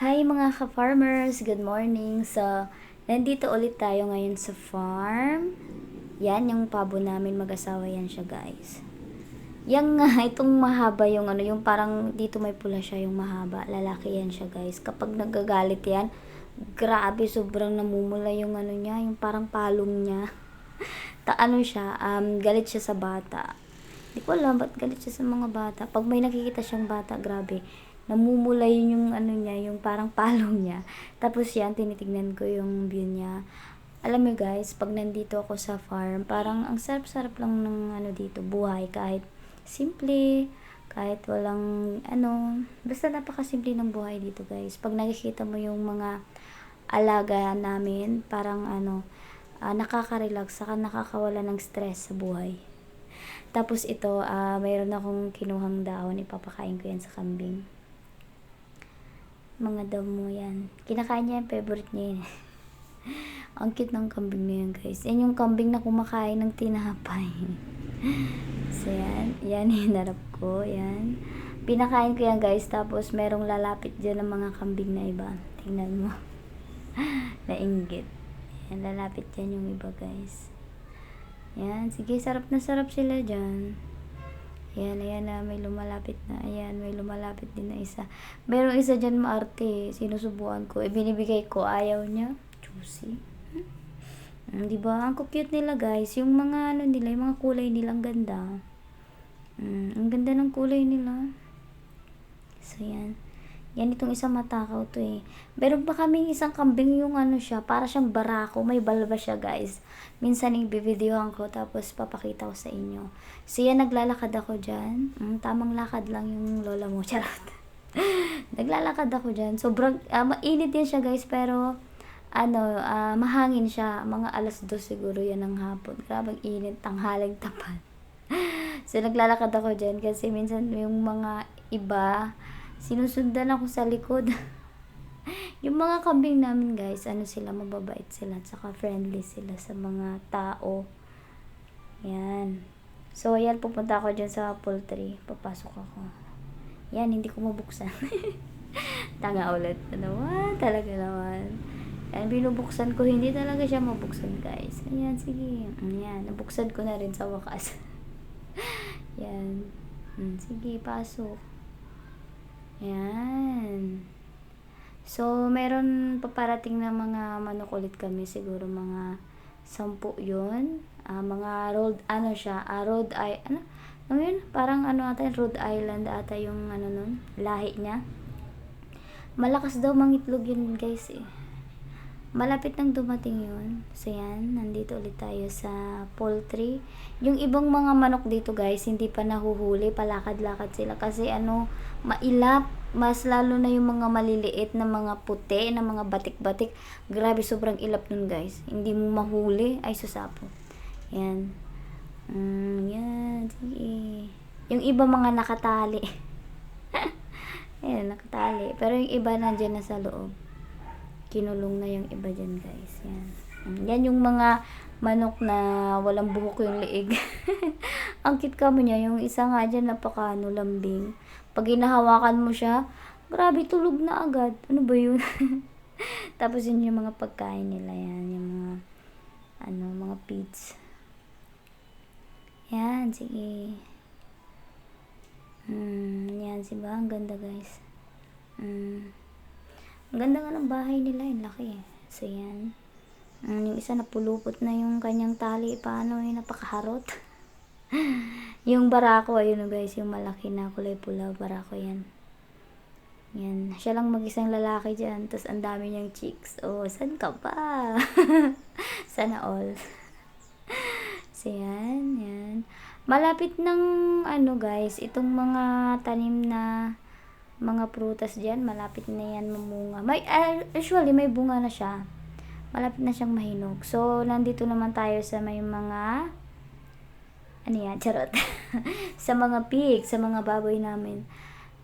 Hi mga ka-farmers! Good morning! So, nandito ulit tayo ngayon sa farm. Yan, yung pabo namin mag-asawa yan siya guys. Yang nga, itong mahaba yung ano, yung parang dito may pula siya yung mahaba. Lalaki yan siya guys. Kapag nagagalit yan, grabe, sobrang namumula yung ano niya, yung parang palong niya. Ta ano siya, um, galit siya sa bata. Hindi ko alam ba't galit siya sa mga bata. Pag may nakikita siyang bata, grabe, namumula yun yung ano niya, yung parang palong niya. Tapos yan, tinitignan ko yung view niya. Alam mo guys, pag nandito ako sa farm, parang ang sarap-sarap lang ng ano dito, buhay. Kahit simple, kahit walang ano, basta napakasimple ng buhay dito guys. Pag nakikita mo yung mga alaga namin, parang ano, uh, nakaka-relax, saka nakakawala ng stress sa buhay. Tapos ito, uh, mayroon akong kinuhang daon, ipapakain ko yan sa kambing mga damo yan. Kinakain niya yung favorite niya yun. Ang cute ng kambing na yan guys. Yan yung kambing na kumakain ng tinapay. so yan. Yan hinarap ko. Yan. Pinakain ko yan guys. Tapos merong lalapit dyan ng mga kambing na iba. Tingnan mo. Nainggit. Yan. Lalapit dyan yung iba guys. Yan. Sige. Sarap na sarap sila dyan. Ayan, ayan na, may lumalapit na. Ayan, may lumalapit din na isa. Merong isa dyan maarte. Sinusubuan ko. Eh, binibigay ko. Ayaw niya. Juicy. Hmm? Diba? Ang cute nila, guys. Yung mga, ano nila, yung mga kulay nila, ang ganda. Hmm, ang ganda ng kulay nila. So, yan. Yan itong isang matakaw to eh. Meron pa kaming isang kambing yung ano siya, para siyang barako, may balba siya guys. Minsan i-videohan ko tapos papakita ko sa inyo. So yan, naglalakad ako dyan. Mm, tamang lakad lang yung lola mo, charot. naglalakad ako dyan. Sobrang, uh, mainit yan siya guys, pero ano, uh, mahangin siya. Mga alas dos siguro yan ng hapon. Grabe init, tanghaling tapat. so naglalakad ako dyan kasi minsan yung mga iba, sinusundan ako sa likod. yung mga kambing namin guys, ano sila, mababait sila, at saka friendly sila sa mga tao. Yan. So, ayan, pupunta ako dyan sa poultry. Papasok ako. Yan, hindi ko mabuksan. Tanga ulit. Naman, talaga naman. Yan, binubuksan ko. Hindi talaga siya mabuksan, guys. Ayan, sige. Ayan, nabuksan ko na rin sa wakas. Yan. Hmm, sige, pasok. Yan. So, meron paparating na mga manok ulit kami. Siguro mga sampu yun. Uh, mga road, ano siya, uh, road, ay, ano, ano yun? Parang ano ata, Rhode Island ata yung ano nun, lahi niya. Malakas daw mangitlog yun guys eh. Malapit nang dumating yun. So yan, nandito ulit tayo sa poultry. Yung ibang mga manok dito guys, hindi pa nahuhuli, palakad-lakad sila. Kasi ano, mailap. Mas lalo na yung mga maliliit na mga puti, na mga batik-batik. Grabe, sobrang ilap nun guys. Hindi mo mahuli, ay susapo. Yan. Mm, yan, sige. Yung iba mga nakatali. Ayan, nakatali. Pero yung iba nandyan na sa loob kinulong na yung iba dyan guys. Yan. Yan yung mga manok na walang buhok yung liig ang cute ka mo niya. Yung isa nga dyan napaka ano, lambing. Pag hinahawakan mo siya grabe tulog na agad. Ano ba yun? Tapos yun yung mga pagkain nila. Yan yung mga ano mga pits yan sige. Hmm yan si ba? Ang ganda guys. Hmm ang ganda nga ng bahay nila, yung laki eh. So, yan. Um, yung isa napulupot na yung kanyang tali. Paano yung napakaharot. yung barako, ayun guys, yung malaki na kulay pula. Barako yan. Yan. Siya lang mag-isang lalaki dyan. Tapos ang dami niyang chicks. Oh, san ka pa? Sana all. so, yan. Yan. Malapit ng, ano guys, itong mga tanim na mga prutas diyan, malapit na yan mamunga. May, uh, usually, may bunga na siya. Malapit na siyang mahinog. So, nandito naman tayo sa may mga, ano yan, charot. sa mga pig, sa mga baboy namin.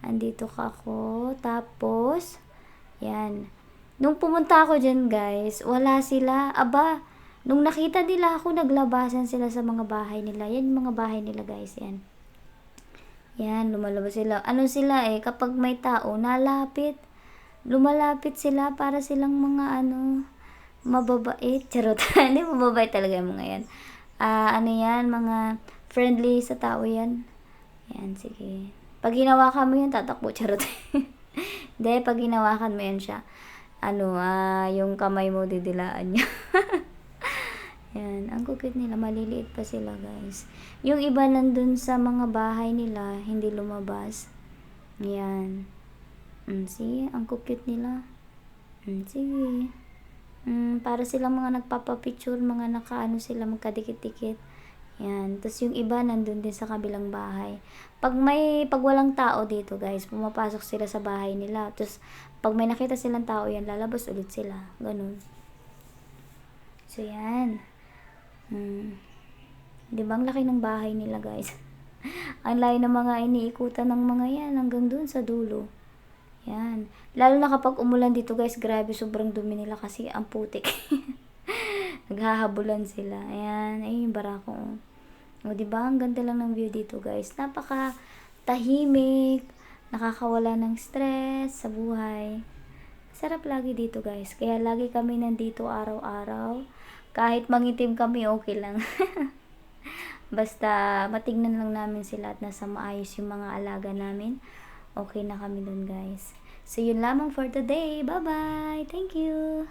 Andito ka ako. Tapos, yan. Nung pumunta ako dyan, guys, wala sila. Aba, nung nakita nila ako, naglabasan sila sa mga bahay nila. Yan mga bahay nila, guys. Yan. Yan, lumalabas sila. Ano sila eh, kapag may tao, nalapit. lumalapit sila para silang mga ano, mababait. Charot. Hindi mababait talaga yung mga yan. Ah, ano yan, mga friendly sa tao yan. Yan, sige. Pag hinawakan mo yun, tatakbo. Charot. Hindi, pag hinawakan mo yan siya, ano, ah, yung kamay mo didilaan niya. Cute nila, maliliit pa sila guys. Yung iba nandun sa mga bahay nila, hindi lumabas. Yan. Mm, see, ang cute nila. Mm, sige. Mm, para silang mga nagpapapicture, mga nakaano sila, magkadikit-dikit. Yan. Tapos yung iba nandun din sa kabilang bahay. Pag may, pag walang tao dito guys, pumapasok sila sa bahay nila. Tapos pag may nakita silang tao yan, lalabas ulit sila. Ganun. So yan. Hmm. Di ba ang laki ng bahay nila guys? ang layo ng mga iniikutan ng mga yan hanggang dun sa dulo. Yan. Lalo na kapag umulan dito guys, grabe sobrang dumi nila kasi ang putik. Naghahabulan sila. Ayan, ay yung barako. oh. O, di ba? Ang ganda lang ng view dito, guys. Napaka tahimik, nakakawala ng stress sa buhay. Sarap lagi dito, guys. Kaya lagi kami nandito araw-araw. Kahit mangitim kami, okay lang. Basta matignan lang namin sila at nasa maayos yung mga alaga namin. Okay na kami dun, guys. So, yun lamang for today. Bye-bye! Thank you!